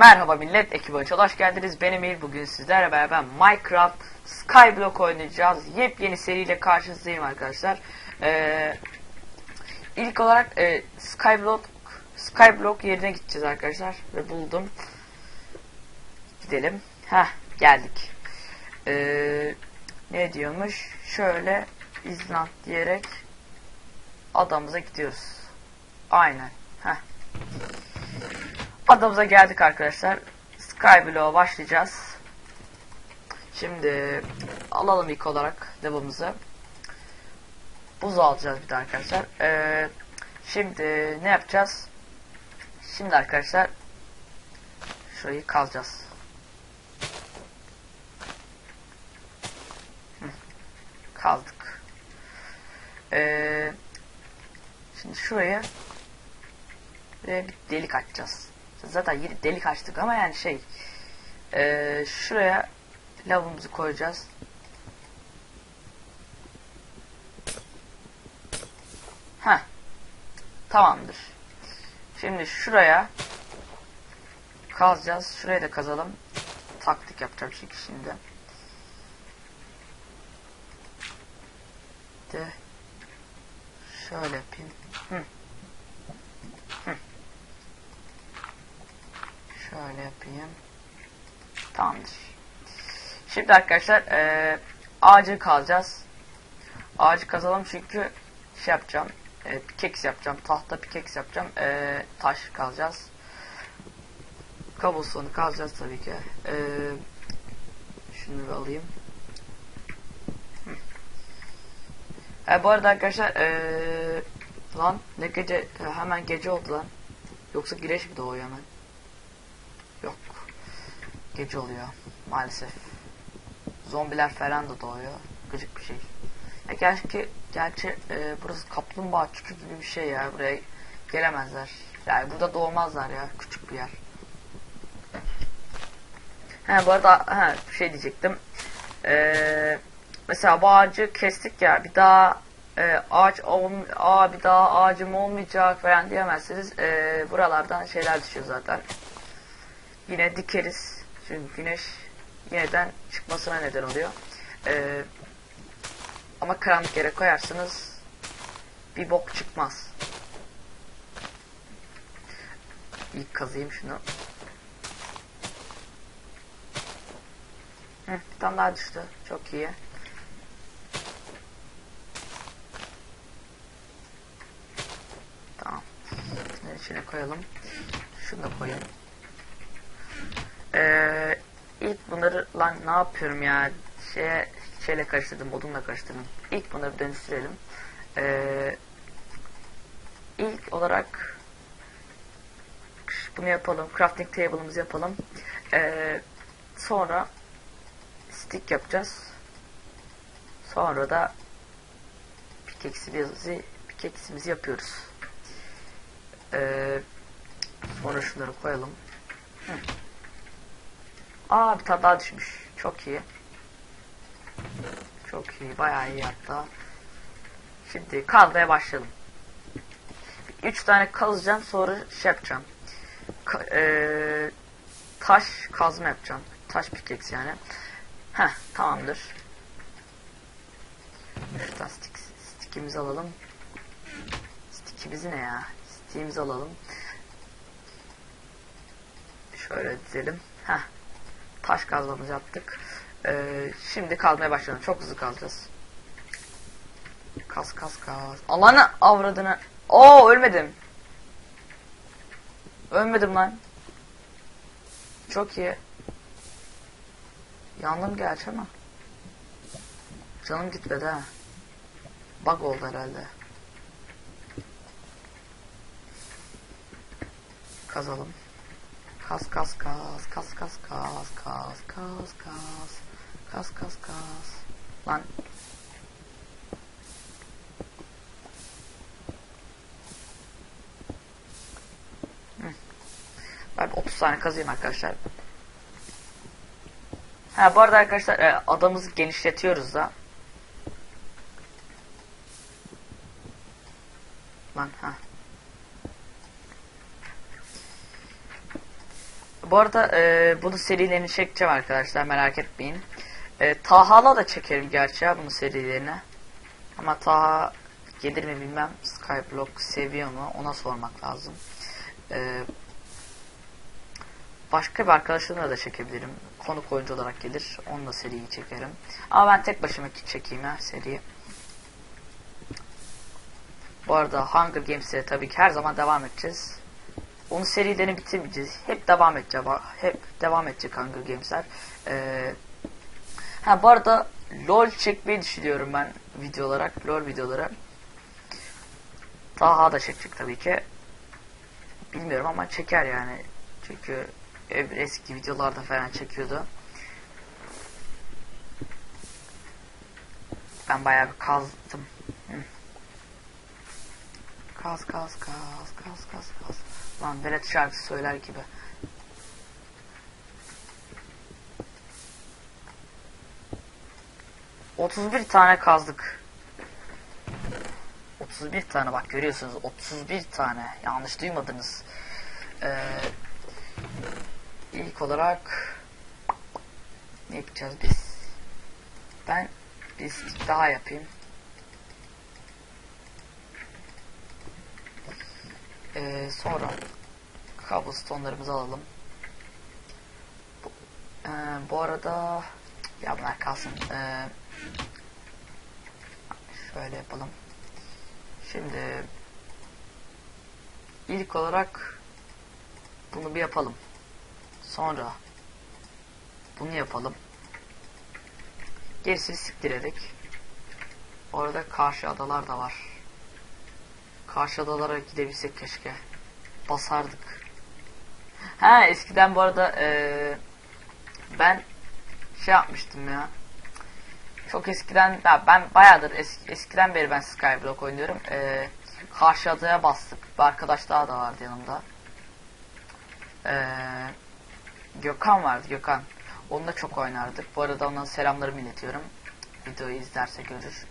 Merhaba millet, ekibi açıl hoş geldiniz. Ben Emir. Bugün sizlerle beraber Minecraft Skyblock oynayacağız. Yepyeni seriyle karşınızdayım arkadaşlar. Ee, ilk olarak e, Skyblock Skyblock yerine gideceğiz arkadaşlar. Ve buldum. Gidelim. Heh, geldik. Ee, ne diyormuş? Şöyle İzland diyerek adamıza gidiyoruz. Aynen. Heh. Adamıza geldik arkadaşlar. Skyblock'a başlayacağız. Şimdi alalım ilk olarak devamımızı. Buz alacağız bir de arkadaşlar. Ee, şimdi ne yapacağız? Şimdi arkadaşlar şurayı kalacağız. Kaldık. Ee, şimdi şuraya bir delik açacağız. Zaten yeni delik açtık ama yani şey ee, şuraya lavımızı koyacağız. Heh. Tamamdır. Şimdi şuraya kazacağız. Şuraya da kazalım. Taktik yapacağım çünkü şimdi. De şöyle yapayım. Hı. Şöyle yapayım. Tamamdır. Şimdi arkadaşlar e, ağacı kazacağız. Ağacı kazalım çünkü şey yapacağım. E, pikeks yapacağım. Tahta pikeks yapacağım. E, taş kazacağız. Kablostone'u kazacağız tabii ki. E, şunu bir alayım. E, bu arada arkadaşlar e, lan ne gece hemen gece oldu lan. Yoksa güneş mi doğuyor hemen? Gece oluyor maalesef. Zombiler falan da doğuyor. Gıcık bir şey. Ya gerçi, gerçi e, burası kaplumbağa çükü gibi bir şey ya. Buraya gelemezler. Yani burada doğmazlar ya. Küçük bir yer. He bu arada he, bir şey diyecektim. Ee, mesela bu ağacı kestik ya bir daha e, ağaç ol, aa bir daha ağacım olmayacak falan diyemezsiniz. E, buralardan şeyler düşüyor zaten yine dikeriz. Güneş yeniden çıkmasına neden oluyor. Ee, ama karanlık yere koyarsınız bir bok çıkmaz. İlk kazıyım şunu. Heh, bir tane daha düştü. Çok iyi. Tamam. Şunları içine koyalım. Şunu da koyayım. Ee, ilk bunları lan ne yapıyorum ya? Şeye şeyle karıştırdım odunla karıştırdım. İlk bunları dönüştürelim. Ee, ilk olarak bunu yapalım crafting table'ımızı yapalım. Ee, sonra stick yapacağız. Sonra da pikeksimizi pikeksimizi yapıyoruz. Ee, sonra şunları koyalım. Hı. Aa bir tane daha düşmüş. Çok iyi. Çok iyi. Bayağı iyi hatta. Şimdi kazmaya başlayalım. Üç tane kazacağım sonra şey yapacağım. Ka ee, taş kazma yapacağım. Taş pikeks yani. Heh tamamdır. Şuradan stick, stickimizi alalım. Stickimizi ne ya? Stickimizi alalım. Şöyle dizelim. Heh taş kazmamızı yaptık. Ee, şimdi kazmaya başlayalım. Çok hızlı kazacağız. Kaz kaz kaz. Allah'ını avradını. Oo ölmedim. Ölmedim lan. Çok iyi. Yandım gerçi ama. Canım gitmedi ha. Bug oldu herhalde. Kazalım. Kas kas kas kas kas kas kas kas kas kas kas kas lan Ben 30 tane kazayım arkadaşlar. Ha bu arada arkadaşlar e, adamızı genişletiyoruz da. Lan ha. Bu arada e, bunu serilerini çekeceğim arkadaşlar merak etmeyin. E, Taha'la da çekerim gerçi ya bunu serilerini. Ama Taha gelir mi bilmem. Skyblock seviyor mu ona sormak lazım. E, başka bir arkadaşımla da çekebilirim. Konuk oyuncu olarak gelir. Onunla seriyi çekerim. Ama ben tek başıma çekeyim ya seriyi. Bu arada Hunger Games'e tabii ki her zaman devam edeceğiz. Onun serilerini bitirmeyeceğiz. Hep devam edecek. Hep devam edecek Hunger Games'ler. Ee, ha bu arada LOL çekmeyi düşünüyorum ben video olarak. LOL videoları. Daha da çekecek tabii ki. Bilmiyorum ama çeker yani. Çünkü eski videolarda falan çekiyordu. Ben bayağı bir kazdım. Kaz kaz kaz kaz kaz kaz. Lan Berat şarkı söyler gibi. Otuz bir tane kazdık. 31 tane bak görüyorsunuz 31 tane yanlış duymadınız. Ee, ilk olarak ne yapacağız biz? Ben biz daha yapayım. Ee, sonra cobblestone'larımızı alalım. Bu, e, bu arada ya bunlar kalsın. Ee, şöyle yapalım. Şimdi ilk olarak bunu bir yapalım. Sonra bunu yapalım. Gerisini siktirerek orada karşı adalar da var. Karşı adalara gidebilsek keşke. Basardık. Ha eskiden bu arada ee, ben şey yapmıştım ya. Çok eskiden ya ben bayağıdır es, eskiden beri ben Skyblock oynuyorum. Ee, karşı adaya bastık. Bir arkadaş daha da vardı yanımda. Ee, Gökhan vardı Gökhan. Onunla çok oynardık. Bu arada ona selamlarımı iletiyorum. Videoyu izlerse görür.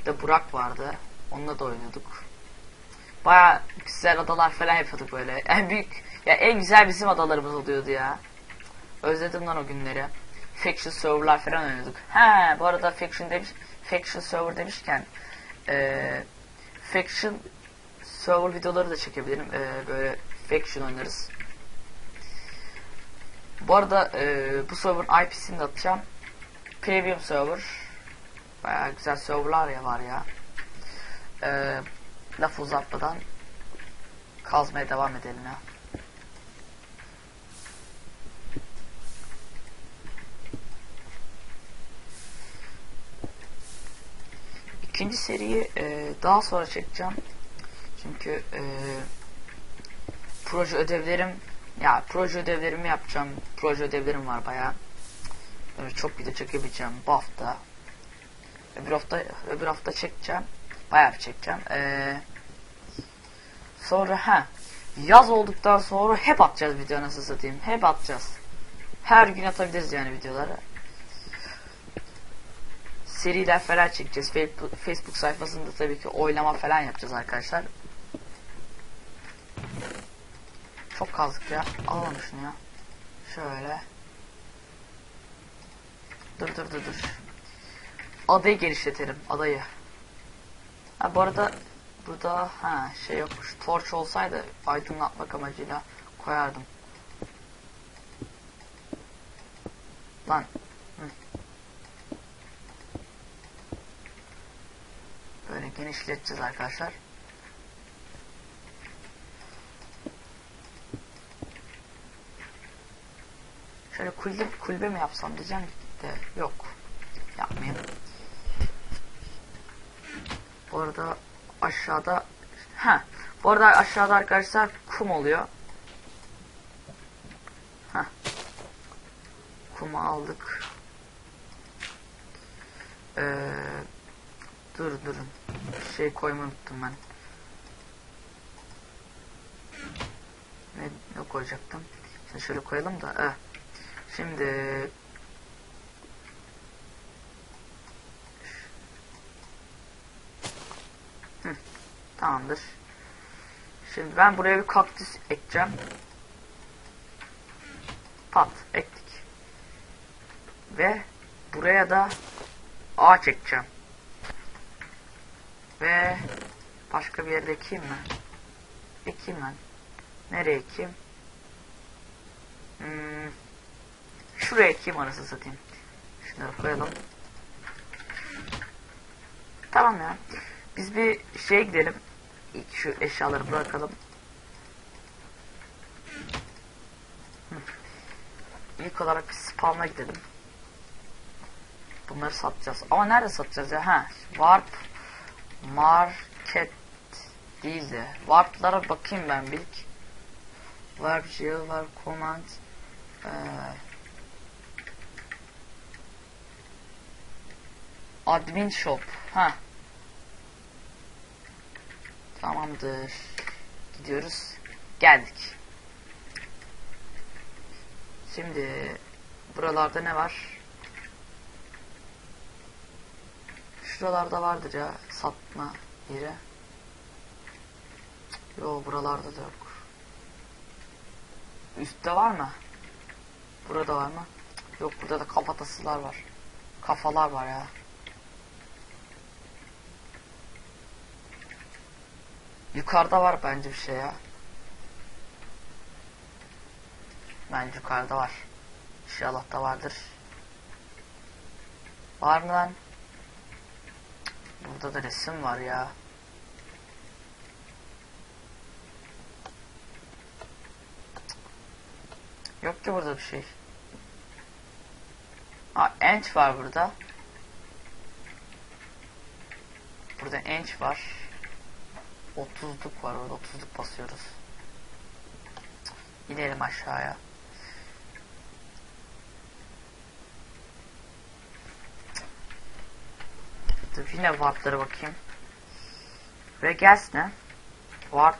Bir de Burak vardı. Onunla da oynuyorduk. Baya güzel adalar falan yapıyorduk böyle. En büyük ya en güzel bizim adalarımız oluyordu ya. Özledim lan o günleri. Faction serverlar falan oynuyorduk. He bu arada Faction demiş Faction server demişken e, Faction server videoları da çekebilirim. E, böyle Faction oynarız. Bu arada e, bu server'ın IP'sini de atacağım. Premium server. Baya güzel serverlar ya var ya. E, laf uzatmadan kazmaya devam edelim ya. İkinci seriyi e, daha sonra çekeceğim. Çünkü e, proje ödevlerim ya proje ödevlerimi yapacağım. Proje ödevlerim var bayağı. Böyle çok video çekebileceğim bu hafta. Öbür hafta öbür hafta çekeceğim. Bayağı çekeceğim. Ee, sonra ha yaz olduktan sonra hep atacağız video nasıl satayım. Hep atacağız. Her gün atabiliriz yani videoları. Seriler falan çekeceğiz. Facebook, Facebook sayfasında tabii ki oylama falan yapacağız arkadaşlar. Çok kazdık ya. Alalım şunu ya. Şöyle. Dur dur dur dur. Adayı genişletelim. Adayı. Ha bu arada burada ha şey yokmuş. Torch olsaydı aydınlatmak amacıyla koyardım. Lan. Hı. Böyle genişleteceğiz arkadaşlar. Şöyle kulübe, kulübe mi yapsam diyeceğim de yok. Yapmayayım. Bu arada aşağıda ha bu arada aşağıda arkadaşlar kum oluyor. Ha. Kumu aldık. Ee, dur durun. Şey koymayı unuttum ben. Ne, ne koyacaktım? Şimdi şöyle koyalım da. Eh. Şimdi Hı, tamamdır. Şimdi ben buraya bir kaktüs ekeceğim. Pat ektik. Ve buraya da ağaç çekeceğim. Ve başka bir yerde ekeyim mi? Ekeyim ben. Nereye ekeyim? Hmm, şuraya ekeyim anasını satayım. Şunları koyalım. Tamam ya. Biz bir şeye gidelim. Şu eşyaları bırakalım. İlk olarak bir spawn'a gidelim. Bunları satacağız. Ama nerede satacağız ya? Ha, Warp Market değildi. Warp'lara bakayım ben bir. Warp Geo, Warp Command. Ee, Admin Shop. Ha. Tamamdır. Gidiyoruz. Geldik. Şimdi buralarda ne var? Şuralarda vardır ya satma yeri. Yo buralarda da yok. Üstte var mı? Burada var mı? Yok burada da kafatasılar var. Kafalar var ya. Yukarıda var bence bir şey ya. Bence yukarıda var. İnşallah da vardır. Var mı lan? Burada da resim var ya. Yok ki burada bir şey. Aa, enç var burada. Burada enç var. 30'luk var orada 30'luk basıyoruz. İnelim aşağıya. Dur yine warp'lara bakayım. Regals ne? Warp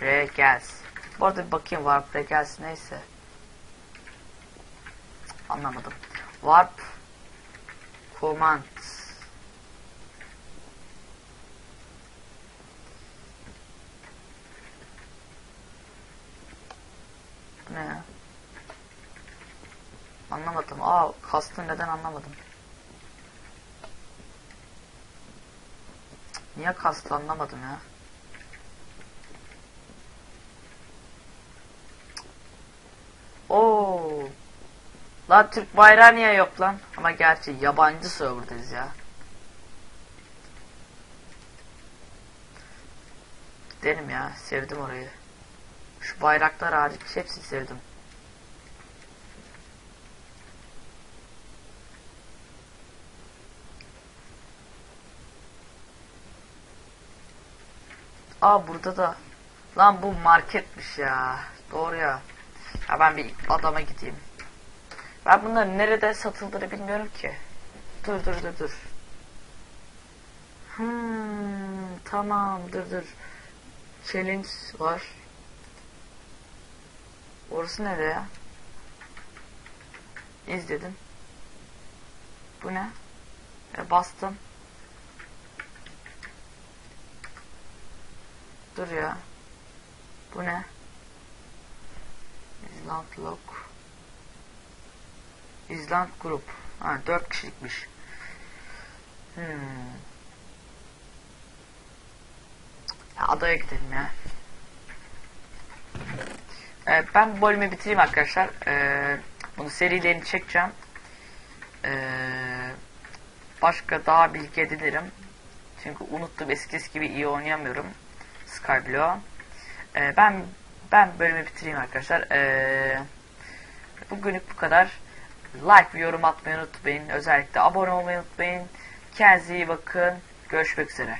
Regals. Bu arada bir bakayım warp Regals neyse. Anlamadım. Warp Command Bu ne ya? Anlamadım. Aa kastı neden anlamadım. Niye kastı anlamadım ya. Oo. Lan Türk bayrağı niye yok lan? Ama gerçi yabancı serverdayız ya. Gidelim ya. Sevdim orayı. Şu bayraklar hariç hepsini sevdim. Aa burada da. Lan bu marketmiş ya. Doğru ya. Ya ben bir adama gideyim. Ben bunların nerede satıldığını bilmiyorum ki. Dur dur dur dur. Hmm, tamam dur dur. Challenge var. Orası nerede ya? İzledim. Bu ne? E, bastım. Dur ya. Bu ne? Island Lock. Island Group. Ha, dört kişilikmiş. Hmm. Ya, adaya gidelim ya. Evet, ben bu bölümü bitireyim arkadaşlar. Ee, bunu serilerini çekeceğim. Ee, başka daha bilgi edinirim. Çünkü unuttum eskisi gibi iyi oynayamıyorum. Skyblow. Ee, ben ben bölümü bitireyim arkadaşlar. Ee, bugünlük bu kadar. Like ve yorum atmayı unutmayın. Özellikle abone olmayı unutmayın. Kendinize iyi bakın. Görüşmek üzere.